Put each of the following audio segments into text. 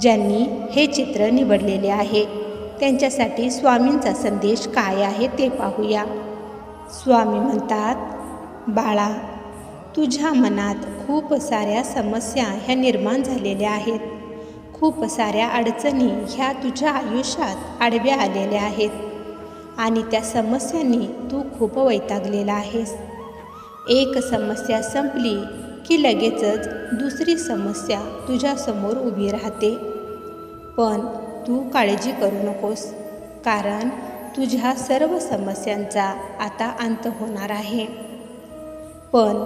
ज्यांनी हे चित्र निवडलेले आहे. त्यांच्यासाठी स्वामींचा संदेश काय आहे ते पाहूया. स्वामी म्हणतात बाळा तुझ्या मनात खूप साऱ्या समस्या ह्या निर्माण झालेल्या आहेत. खूप साऱ्या अडचणी ह्या तुझ्या आयुष्यात आडव्या आलेल्या आहेत. आणि त्या समस्यांनी तू खूप वैतागलेला आहेस. एक समस्या संपली की लगेचच दुसरी समस्या तुझ्यासमोर उभी राहते. पण तू काळजी करू नकोस कारण तुझ्या सर्व समस्यांचा आता अंत होणार आहे. पण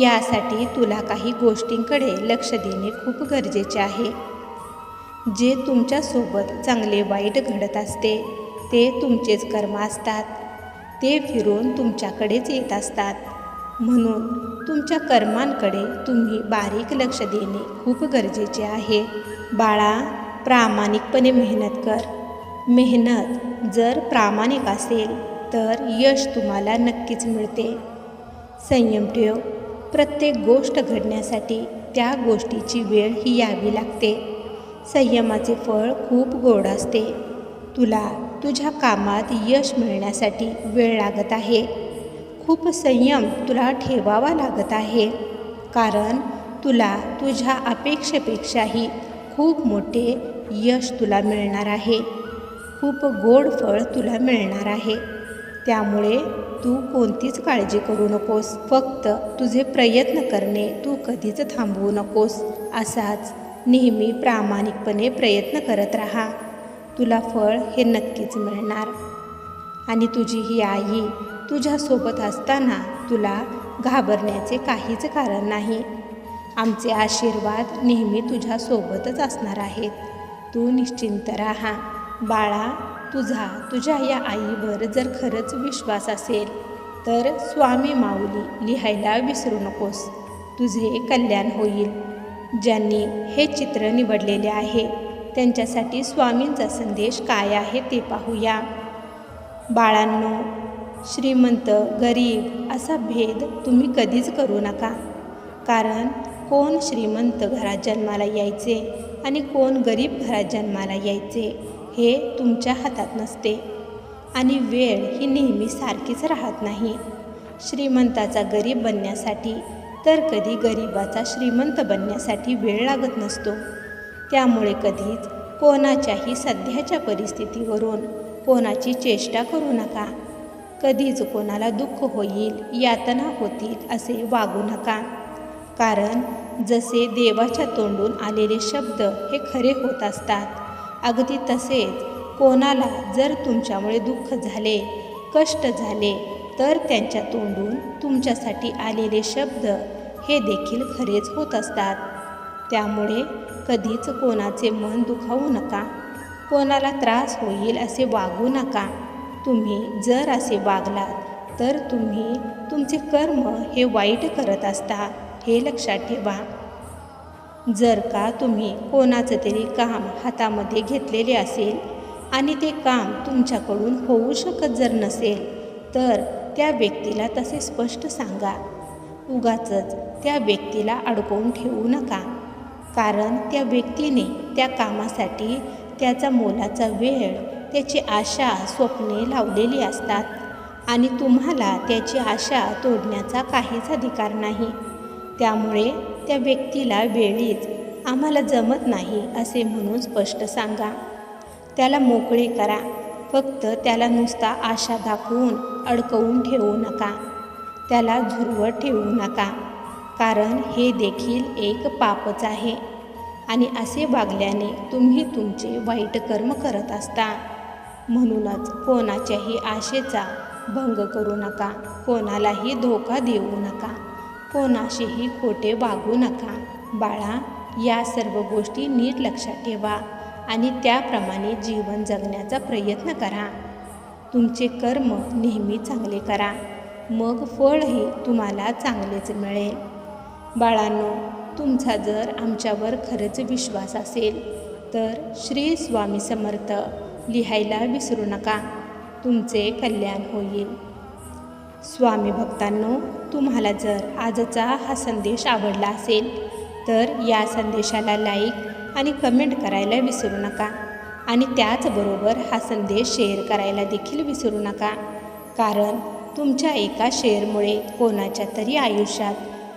यासाठी तुला काही गोष्टींकडे लक्ष देणे खूप गरजेचे आहे. जे तुमच्यासोबत चांगले वाईट घडत असते ते तुमचेच कर्म असतात. ते फिरून तुमच्याकडेच येत असतात. म्हणून तुमच्या कर्मांकडे तुम्ही बारीक लक्ष देणे खूप गरजेचे आहे. बाळा प्रामाणिकपणे मेहनत कर. मेहनत जर प्रामाणिक असेल तर यश तुम्हाला नक्कीच मिळते. संयम ठेव. प्रत्येक गोष्ट घडण्यासाठी त्या गोष्टीची वेळ ही यावी लागते. संयमाचे फळ खूप गोड असते. तुला तुझ्या कामात यश मिळण्यासाठी वेळ लागत आहे. खूप संयम तुला ठेवावा लागत आहे. कारण तुला तुझ्या अपेक्षेपेक्षाही खूप मोठे यश तुला मिळणार आहे. खूप गोड फळ तुला मिळणार आहे. त्यामुळे तू कोणतीच काळजी करू नकोस. फक्त तुझे प्रयत्न करणे तू कधीच थांबवू नकोस. असाच नेहमी प्रामाणिकपणे प्रयत्न करत राहा. तुला फळ हे नक्कीच मिळणार. आणि तुझी ही आई तुझ्यासोबत असताना तुला घाबरण्याचे काहीच कारण नाही. आमचे आशीर्वाद नेहमी तुझ्यासोबतच असणार आहेत. तू निश्चिंत राहा. बाळा तुझा तुझ्या या आईवर जर खरंच विश्वास असेल तर स्वामी माऊली लिहायला विसरू नकोस. तुझे कल्याण होईल. ज्यांनी हे चित्र निवडलेले आहे त्यांच्यासाठी स्वामींचा संदेश काय आहे ते पाहूया. बाळांनो श्रीमंत गरीब असा भेद तुम्ही कधीच करू नका. कारण कोण श्रीमंत घरात जन्माला यायचे आणि कोण गरीब घरात जन्माला यायचे हे तुमच्या हातात नसते. आणि वेळ ही नेहमी सारखीच राहत नाही. श्रीमंताचा गरीब बनण्यासाठी तर कधी गरिबाचा श्रीमंत बनण्यासाठी वेळ लागत नसतो. त्यामुळे कधीच कोणाच्याही सध्याच्या परिस्थितीवरून कोणाची चेष्टा करू नका. कधीच कोणाला दुःख होईल यातना होतील असे वागू नका. कारण जसे देवाच्या तोंडून आलेले शब्द हे खरे होत असतात अगदी तसेच कोणाला जर तुमच्यामुळे दुःख झाले कष्ट झाले तर त्यांच्या तोंडून तुमच्यासाठी आलेले शब्द हे देखील खरेच होत असतात. त्यामुळे कधीच कोणाचे मन दुखावू नका. कोणाला त्रास होईल असे वागू नका. तुम्ही जर असे वागलात तर तुम्ही तुमचे कर्म हे वाईट करत असता हे लक्षात ठेवा. जर का तुम्ही कोणाचं तरी काम हातामध्ये घेतलेले असेल आणि ते काम तुमच्याकडून होऊ शकत जर नसेल तर त्या व्यक्तीला तसे स्पष्ट सांगा. उगाच त्या व्यक्तीला अडकवून ठेवू नका. कारण त्या व्यक्तीने त्या कामासाठी त्याचा मोलाचा वेळ त्याची आशा स्वप्ने लावलेली असतात. आणि तुम्हाला त्याची आशा तोडण्याचा काहीच अधिकार नाही. त्यामुळे त्या व्यक्तीला वेळीच आम्हाला जमत नाही असे म्हणून स्पष्ट सांगा. त्याला मोकळे करा. फक्त त्याला नुसता आशा दाखवून अडकवून ठेवू नका. त्याला झुरवत ठेवू नका. कारण हे देखील एक पापच आहे. आणि असे वागल्याने तुम्ही तुमचे वाईट कर्म करत असता. म्हणूनच कोणाच्याही आशेचा भंग करू नका. कोणालाही धोका देऊ नका. कोणाशीही खोटे वागू नका. बाळा या सर्व गोष्टी नीट लक्षात ठेवा आणि त्याप्रमाणे जीवन जगण्याचा प्रयत्न करा. तुमचे कर्म नेहमी चांगले करा. मग फळही तुम्हाला चांगलेच मिळेल. बाळांनो तुमचा जर आमच्यावर खरंच विश्वास असेल तर श्री स्वामी समर्थ लिहायला विसरू नका. तुमचे कल्याण होईल. स्वामी भक्तांनो तुम्हाला जर आजचा हा संदेश आवडला असेल तर या संदेशाला लाईक आणि कमेंट करायला विसरू नका. आणि त्याचबरोबर हा संदेश शेअर करायला देखील विसरू नका. कारण तुमच्या एका शेअरमुळे कोणाच्या तरी आयुष्यात